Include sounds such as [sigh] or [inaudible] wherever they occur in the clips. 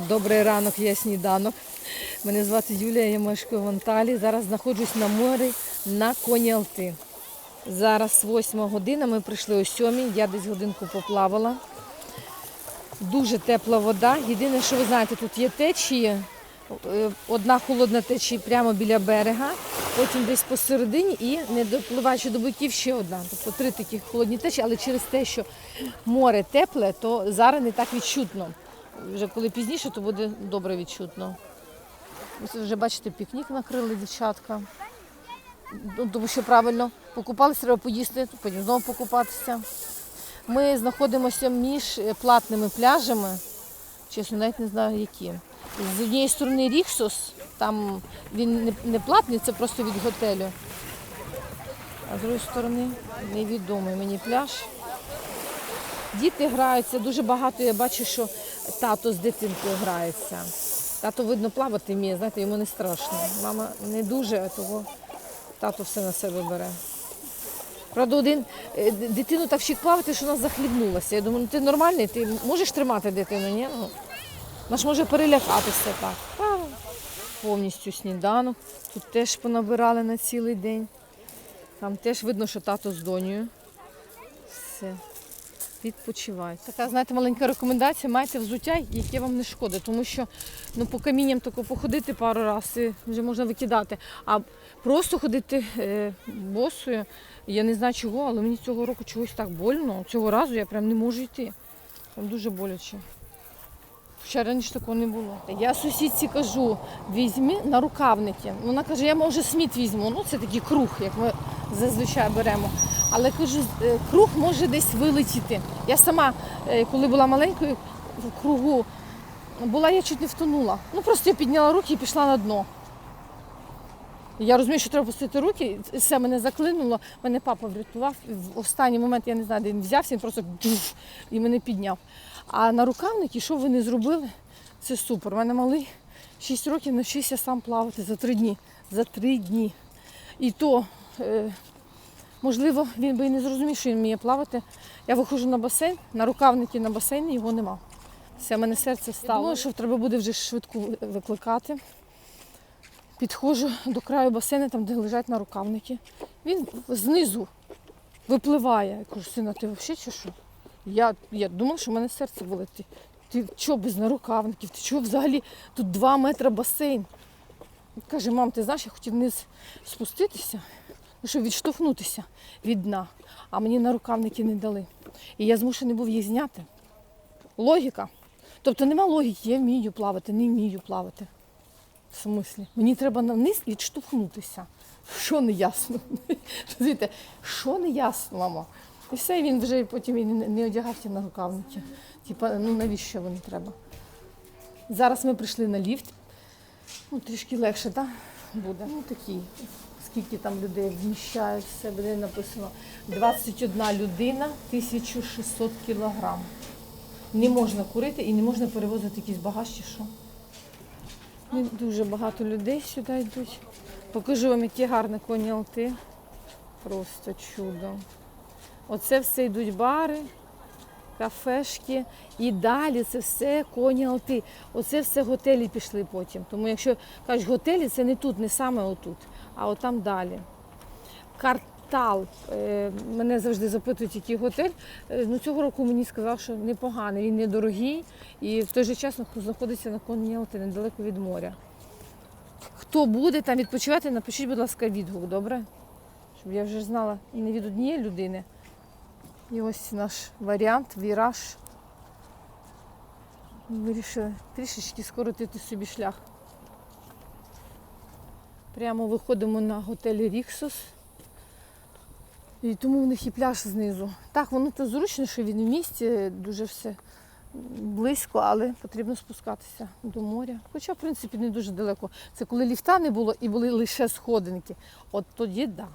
Добрий ранок, я сніданок. Мене звати Юлія, я мешкаю в Анталії. Зараз знаходжусь на морі на коні Алти. Зараз 8 година, ми прийшли о 7, я десь годинку поплавала. Дуже тепла вода. Єдине, що ви знаєте, тут є течії. Е, Одна холодна течія прямо біля берега, потім десь посередині і не допливаючи до боків ще одна. Тобто три такі холодні течії, але через те, що море тепле, то зараз не так відчутно. Вже коли пізніше, то буде добре відчутно. Ось вже бачите, пікнік накрили дівчатка. Ну, Тому що правильно покупалися, треба поїсти, потім знову покупатися. Ми знаходимося між е, платними пляжами, чесно, навіть не знаю які. З однієї сторони Ріксос, там він не, платний, це просто від готелю. А з другої сторони невідомий мені пляж. Діти граються, дуже багато я бачу, що тато з дитинкою грається. Тато, видно, плавати вміє, знаєте, йому не страшно. Мама не дуже, а того тато все на себе бере. Правда, один е, дитину так вчить плавати, що вона захлібнулася. Я думаю, ну ти нормальний, ти можеш тримати дитину, ні? Ну, вона ж може перелякатися так. А, повністю сніданок. Тут теж понабирали на цілий день. Там теж видно, що тато з донею. Все. Відпочивають. Така, знаєте, маленька рекомендація, майте взуття, яке вам не шкодить, тому що ну, по камінням тако походити пару разів і вже можна викидати. А просто ходити е, босою, я не знаю чого, але мені цього року чогось так больно. Цього разу я прям не можу йти. Там дуже боляче. Ще раніше такого не було. Я сусідці кажу, візьми на рукавники. Вона каже, я може сміт візьму. Ну це такий круг, як ми зазвичай беремо. Але кажу, е, круг може десь вилетіти. Я сама, е, коли була маленькою в кругу, була, я чуть не втонула. Ну просто я підняла руки і пішла на дно. Я розумію, що треба пустити руки, все мене заклинуло. Мене папа врятував. В останній момент я не знаю, де він взявся, він просто джуф, і мене підняв. А на рукавники, що ви не зробили, це супер. У мене малий 6 років навчився сам плавати за 3 дні. За 3 дні. І то, е, можливо, він би і не зрозумів, що він вміє плавати. Я виходжу на басейн, на рукавники на басейн, його нема. Все, мене серце стало. Я думаю, що треба буде вже швидку викликати. Підходжу до краю басейну, там, де лежать нарукавники. Він знизу випливає. Я кажу, сина, ти взагалі чи що? Я, я думала, що в мене серце болить. Ти, ти чого без нарукавників? Ти чого взагалі тут два метри басейн? Каже, мам, ти знаєш, я хотів вниз спуститися, щоб відштовхнутися від дна, а мені нарукавники не дали. І я змушений був їх зняти. Логіка. Тобто нема логіки, я вмію плавати, не вмію плавати. В смислі? Мені треба на вниз відштовхнутися. Що не ясно? [laughs] Розумієте, що не ясно, мамо? І все, і він вже потім і не не одягав ті нарукавники. Типа, ну навіщо вони треба? Зараз ми прийшли на ліфт. Ну, трішки легше, так? Буде. Ну такий. Скільки там людей вміщають в себе, де написано 21 людина, 1600 кілограм. Не можна курити і не можна перевозити якийсь багаж чи що. Ну, Дуже багато людей сюди йдуть. Покажу вам, які гарні коні Алти. Просто чудо. Оце все йдуть бари, кафешки. І далі це все коні Алти. Оце все готелі пішли потім. Тому якщо кажуть готелі, це не тут, не саме отут, а отам далі. Картал. Е, Мене завжди запитують, який готель. Е, Ну, цього року мені сказав, що непоганий, він недорогий і в той же час знаходиться на коні недалеко від моря. Хто буде там відпочивати, напишіть, будь ласка, відгук, добре? Щоб я вже знала не від однієї людини. І ось наш варіант, віраж. Вирішили трішечки скоротити собі шлях. Прямо виходимо на готель Ріксос. І тому в них і пляж знизу. Так, воно то зручно, що він в місті, дуже все близько, але потрібно спускатися до моря. Хоча, в принципі, не дуже далеко. Це коли ліфта не було і були лише сходинки. От тоді так. Да.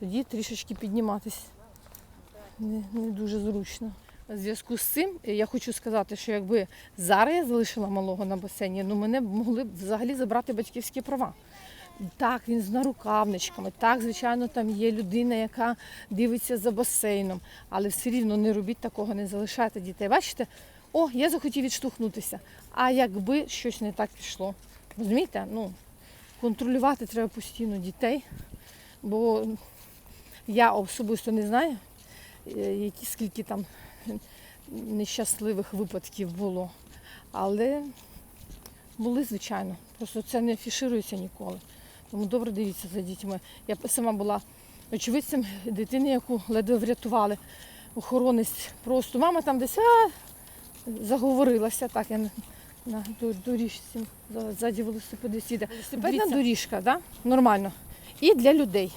Тоді трішечки підніматись не, не дуже зручно. В зв'язку з цим я хочу сказати, що якби зараз я залишила малого на басейні, ну мене б могли б взагалі забрати батьківські права. Так, він з нарукавничками. Так, звичайно, там є людина, яка дивиться за басейном, але все рівно не робіть такого, не залишайте дітей. Бачите, о, я захотів відштовхнутися. А якби щось не так пішло. Розумієте? Ну, контролювати треба постійно дітей, бо я особисто не знаю, е, які скільки там нещасливих випадків було. Але були, звичайно. Просто це не афіширується ніколи. Тому добре дивіться за дітьми. Я сама була очевидцем дитини, яку ледве врятували. Охоронець просто мама там десь а, заговорилася, так я на, на доріжці ззаді велосипедист їде. Велосипедна доріжка, да? нормально. І для людей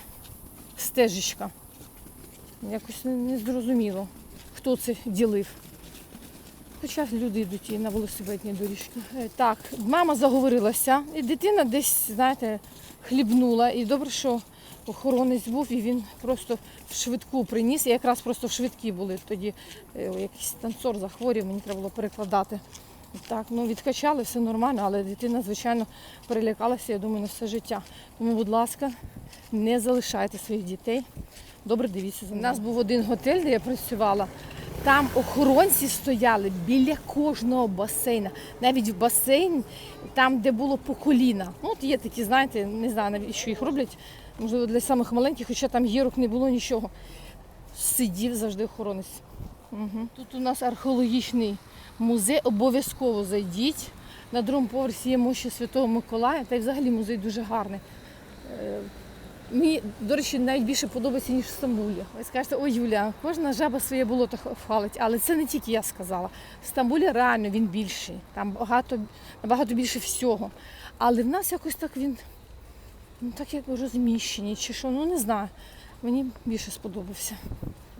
стежечка. Якось не зрозуміло, хто це ділив. Хоча люди йдуть і на велосипедні доріжки. Е, Так, мама заговорилася, і дитина десь, знаєте, хлібнула. І добре, що охоронець був, і він просто в швидку приніс. І якраз просто в швидкі були тоді е, якийсь танцор захворів, мені треба було перекладати. Так, ну відкачали, все нормально, але дитина, звичайно, перелякалася, я думаю, на все життя. Тому, будь ласка, не залишайте своїх дітей. Добре, дивіться за У нас був один готель, де я працювала. Там охоронці стояли біля кожного басейна. Навіть в басейн, там, де було по коліна. Ну, от є такі, знаєте, не знаю, навіщо їх роблять. Можливо, для самих маленьких, хоча там гірок не було нічого. Сидів завжди охоронець. Угу. Тут у нас археологічний музей, обов'язково зайдіть. На другому поверсі є мощі Святого Миколая, та й взагалі музей дуже гарний. Мені, до речі, навіть більше подобається, ніж в Стамбулі. Ви скажете, ой, Юля, кожна жаба своє болото хвалить, але це не тільки я сказала. В Стамбулі реально він більший, там багато, набагато більше всього. Але в нас якось так він ну, так як розміщені, чи що, ну не знаю. Мені більше сподобався.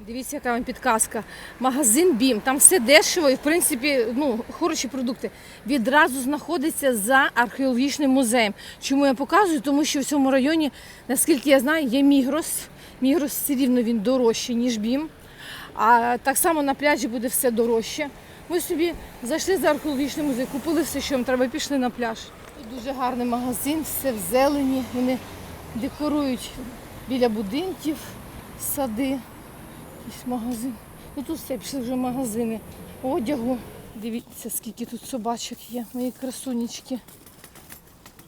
Дивіться, яка вам підказка. Магазин Бім. Там все дешево і, в принципі, ну, хороші продукти. Відразу знаходиться за археологічним музеєм. Чому я показую? Тому що в цьому районі, наскільки я знаю, є Мігрос. Мігрос все рівно він дорожчий, ніж Бім. А так само на пляжі буде все дорожче. Ми собі зайшли за археологічний музей, купили все, що нам треба, пішли на пляж. Тут дуже гарний магазин, все в зелені. Вони декорують біля будинків, сади. Якийсь магазин. Ну тут все, пішли вже магазини одягу. Дивіться, скільки тут собачок є, мої красунечки.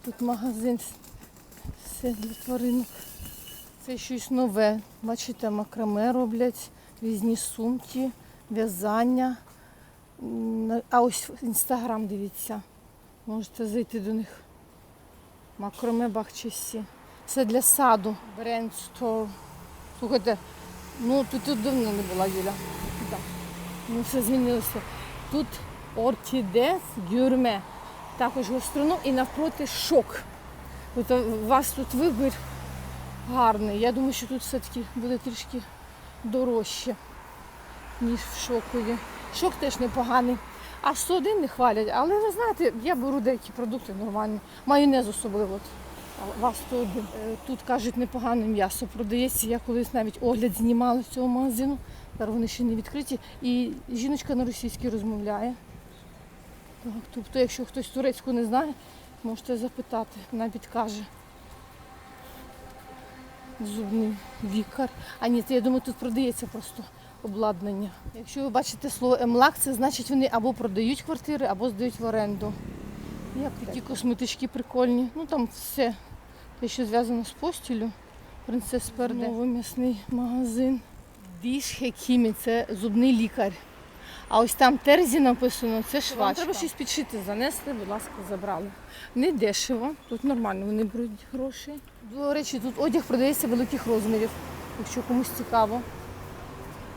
Тут магазин, все для тваринок. Це щось нове. Бачите, макраме роблять, різні сумки, в'язання. А ось інстаграм дивіться. Можете зайти до них. Макроме бахчисі. Це для саду. Store. Слухайте, ну тут, давно не була Юля. Да. Ну все змінилося. Тут ортідес гюрме. Також гастроном і навпроти шок. От у вас тут вибір гарний. Я думаю, що тут все-таки буде трішки дорожче, ніж в шокові. Шок теж непоганий. А 101 не хвалять, але ви знаєте, я беру деякі продукти нормальні. Майонез особливо. Вас 101. Е, Тут кажуть, непогане м'ясо продається. Я колись навіть огляд знімала з цього магазину. Зараз вони ще не відкриті. І жіночка на російській розмовляє. Так, тобто, якщо хтось турецьку не знає, можете запитати, вона підкаже. Зубний лікар. А ні, це я думаю, тут продається просто обладнання. Якщо ви бачите слово емлак, це значить вони або продають квартири, або здають в оренду. Як такі косметички прикольні. Ну там все, те, що зв'язано з постілю. Принцес Перде. Новий м'ясний магазин. Діш Хекімі, це зубний лікар. А ось там терзі написано, це швачка. Вам треба щось підшити, занесли, будь ласка, забрали. Не дешево, тут нормально, вони беруть гроші. До речі, тут одяг продається великих розмірів, якщо комусь цікаво.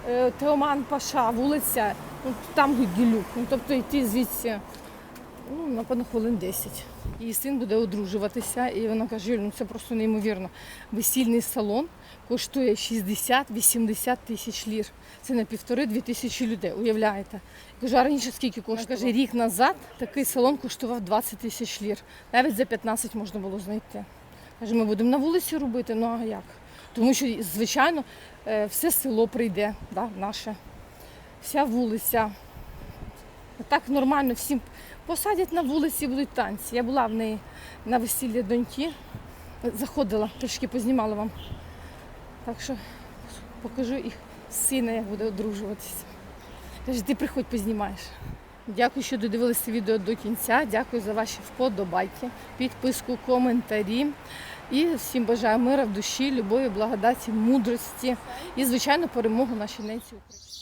Е, Теоман Паша, вулиця, ну, там Гюлюк. Ну, тобто йти звідси, ну, напевно, хвилин 10. Її син буде одружуватися, і вона каже, Юль, ну це просто неймовірно. Весільний салон коштує 60-80 тисяч лір. Це на півтори-дві тисячі людей, уявляєте? Я кажу, а раніше скільки? Вона каже, рік назад такий салон коштував 20 тисяч лір. Навіть за 15 можна було знайти. Каже, ми будемо на вулиці робити, ну а як? Тому що, звичайно, е, все село прийде, да, наше, вся вулиця. Так нормально всім посадять на вулиці, будуть танці. Я була в неї на весіллі доньки, заходила, трішки познімала вам. Так що покажу їх сина, як буде одружуватися. Каже, ти приходь познімаєш. Дякую, що додивилися відео до кінця. Дякую за ваші вподобайки, підписку, коментарі. І всім бажаю мира в душі, любові, благодаті, мудрості і, звичайно, перемогу нашій ненці Україні.